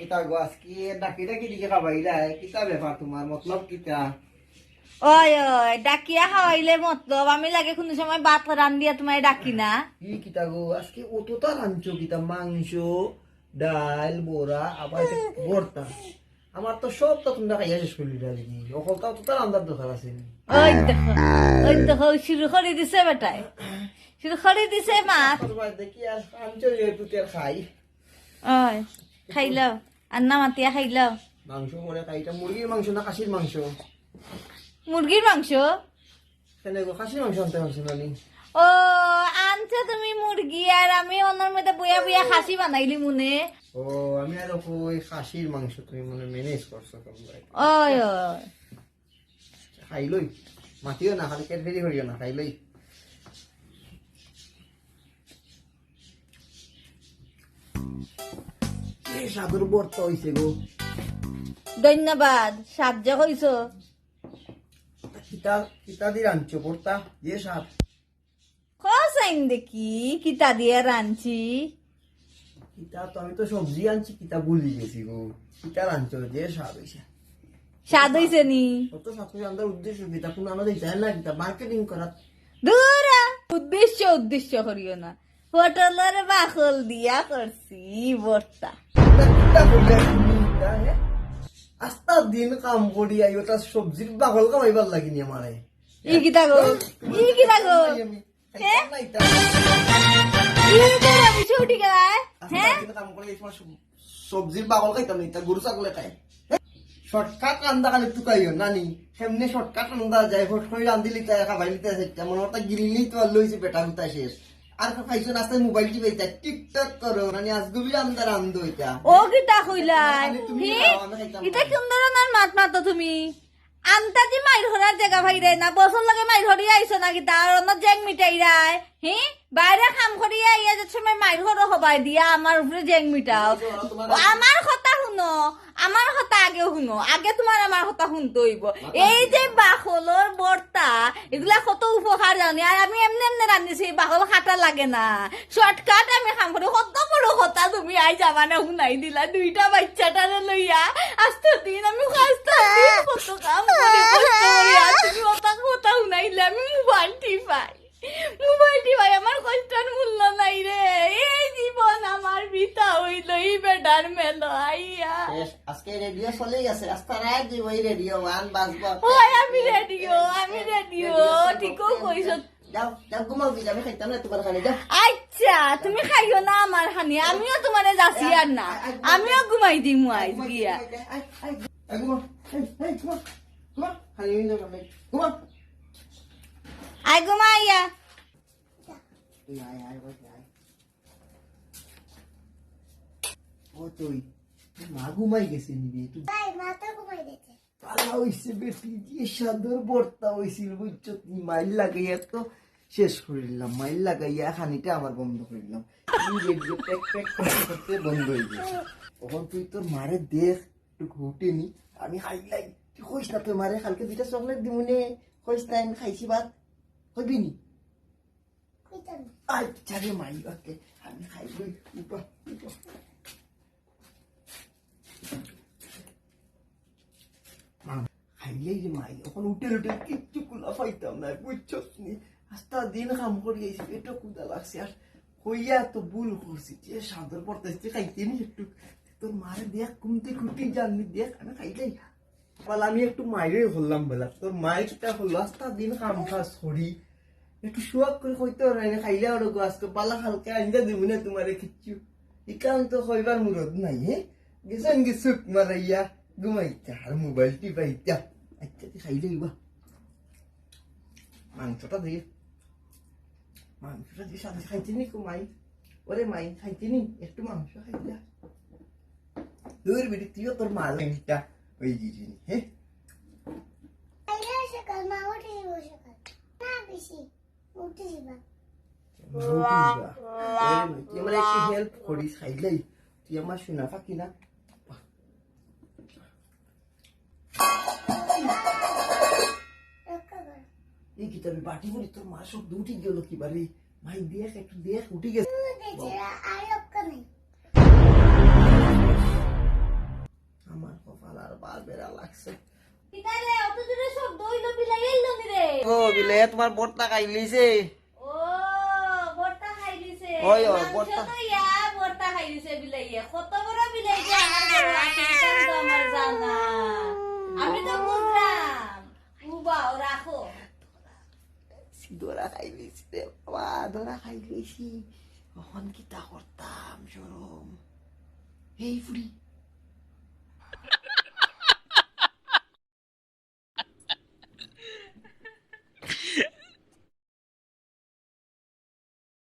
কিতা গো আজকে ডাকি ডাকি দিকে খাবাইলা কিতা ব্যাপার তোমার মতলব কিতা? ওই ওই ডাকিয়া খাওয়াইলে মতলব। আমি লাগে কোনো সময় ভাত রান দিয়া তোমায় ডাকি না। কি কিতা গো? আজকে অতটা রাঞ্চ কিতা। মাংস ডাল বড়া আবার ভর্তা আমার তো সব তো তোমরা খাইয়া শেষ করলি অতটা রান্নার দরকার আছে? ওই দেখো ওই দেখো শুরু করে দিছে বেটাই। শুরু করে দিছে তোমার দেখি আর খাই। ওই খাইলাও আর না মাতিয়া খাইলাও মাংস মনে খাই এটা মুরগির মাংস না খাসির মাংস? মুরগির মাংস? কেন খাসির মাংস আনতে পারছ না ও আনছে তুমি মুরগি আর আমি অন্যর মধ্যে বইয়া বইয়া খাসি বানাইলি মনে। ও আমি আর ওই খাসির মাংস তুমি মনে ম্যানেজ করছ ওই ওই। খাইলই। মাতিও না খালি পেট ফেরি করিও না খাইলই। সাধুর বর্ত হইছে গো। ধন্যবাদ কিতা কিতা দি রাঞ্চো বর্তা যে দেখি কিতা দিয়ে রাঁধছি কিতা তো আমি তো সবজি আনছি কিতা ভুলি গেছি গো। কিতা রাঞ্চো যে সাপ হইছে স্বাদ হইছে নি? কত সাথে আন্দার উদ্দেশ্য কিতা কোনো আমাদের যায় না কিতা মার্কেটিং করা দূরা উদ্দেশ্য উদ্দেশ্য করিও না। হোটেলের বাকল দিয়া করছি বর্তা আস্তা দিন কাম করি আইও তা সবজির বাগল কামাইবার লাগিনি আমারে। ই খাইতাম না ইতা। ই ছুটি গেলায়। হ্যাঁ? সবজির বাগল খাইতাম না গরু ছাগলে খাই শর্টকাট রান্দা খালি টুকাইও নানি। সেমনি শর্টকাট রান্দা যায় ফট করে রান্দিলি তাই খাবাই লিতে মনে হতা গিরিলি তো আর লইছে পেটা গুতা শেষ। আর খাইছো নাস্তায় মোবাইল টিপে ইতা টিকটক করো। নানি আজগুবি রান্দা রান্ধো ইতা ও কিতা কইলাই তুমি হি? খাও, আমি খাইতাম ইতা না। কোন ধরনের মাত মাতো তুমি? আন্তাজি মাইর হরার জায়গা ভাইরে না বছর লাগে মাইর হরি আইছো না কিতা অন্য জেং মিটাই রায় হি? বাইরে কাম করি আইয়া যে সময় মাইর হরো হবাই দিয়া আমার উপরে জেং মিটাও। আমার কথা শুনো। আমার কথা আগে শুনো। আগে তোমার আমার কথা শুনতে হইব। এই যে বাখলর বর্তা এগুলা কত উপকার জানি? আর আমি এমনি রান্ধিছি বাখল খাটা লাগে না। শর্টকাট আমি খাম করি কত বড় কথা তুমি আই জামানে শুনাই দিলা দুইটা বাচ্চাটারে লইয়া আস্তে দিন আমি দিন কত কাম করি কষ্ট করি আর তুমি কথা কথা শুনাইলে আমি মোবাইল টিপাই। মোবাইল টিপাই আমার কষ্টের মূল্য নাই রে এই জীবন আমার বিতা হইল এই বেটার মেলো আইয়া আজকে রেডিও চলেই আছে রাস্তা রায় যে ওই রেডিও ওয়ান বাজব। ওই আমি রেডিও আমি রেডিও ঠিকও কইছো যাও যাও ঘুমাও কি যাবে খাইতাম না তোমার খালি যাও। আচ্ছা তুমি খাইও না আমার হানি আমিও তোমারে যাচ্ছি আর না। আমিও ঘুমাই দিম আইজ গিয়া। আই ঘুমাইয়া। মা ঘুমাই গেছে নিবি তুই। পালা হইছে বেটি দিয়ে সাদর বর্তা হইছিল বুঝছ মাইল লাগাইয়া তো শেষ করিলাম মাইল লাগাইয়া খানিটা আমার বন্ধ প্যাক প্যাক করতে বন্ধ হয়ে গেছে। তখন তুই তোর মারে দেখ একটু ঘুটে নি আমি খাইলাই তুই কইস না তোর মারে, কালকে দুইটা চকলেট দিমুনে কইস না, আমি খাইছি ভাত। কইবি নি? আচ্ছা রে মাই ওকে। আমি খাইবই উপা খাইলেই যে মাই এখন উঠে উঠে কিচ্ছু কুলা পাইতাম না, বুঝছস নি? আস্তা দিন কাম করি আইছি পেটও কুদা লাগছে। আর কইয়া তো ভুল করছি, যে সাদর পড়তেছি খাইতে নি একটু। তোর মারে দেখ, কুমতে কুটি জাননি দেখ, আমি খাইলেই বল, আমি একটু মাইরে হলাম বলা। তোর মাইরটা হলো, আস্তা দিন কাম কাজ করি একটু শোয়াক করে কইতে পারে খাইলে আর আজকে পালা হালকা আইন্দা দিব না তোমারে কিচ্ছু। ইকান তো কইবার মুরদ নাই, হে? গেছেন গেছে মারাইয়া ঘুমাইতা, আর মোবাইল টিপাইতা। আচ্ছা তুই খাইলে বা। মাংসটা দিয়ে মাংসটা দিয়ে সাথে খাইতে নি কো মাই ওরে মাই খাইতে নি একটু মাংস খাইলা দূর বিড়ি তুইও তোর মাল একটা ওই হ্যাঁ? হেল্প করিস খাইলাই। তুই আমার শোনা ফাঁকি না। কি তোর বাটি বলি তোর মা সব উঠি গেল কি বারে ভাই দেখ একটু দেখ উঠি গেছে। আমার কপাল আর বার বেড়া লাগছে। ও বিলে তোমার বর্তা খাই লিছে। ওই, ওই, বর্তা। বর্তা খাই বিলাইয়ে। কত বড় আমার তো আমার জানা। আমি তো দোরা খাই লিছি রে বাবা দোরা খাই লিছি এখন কিতা করতাম সরম এই ফুড়ি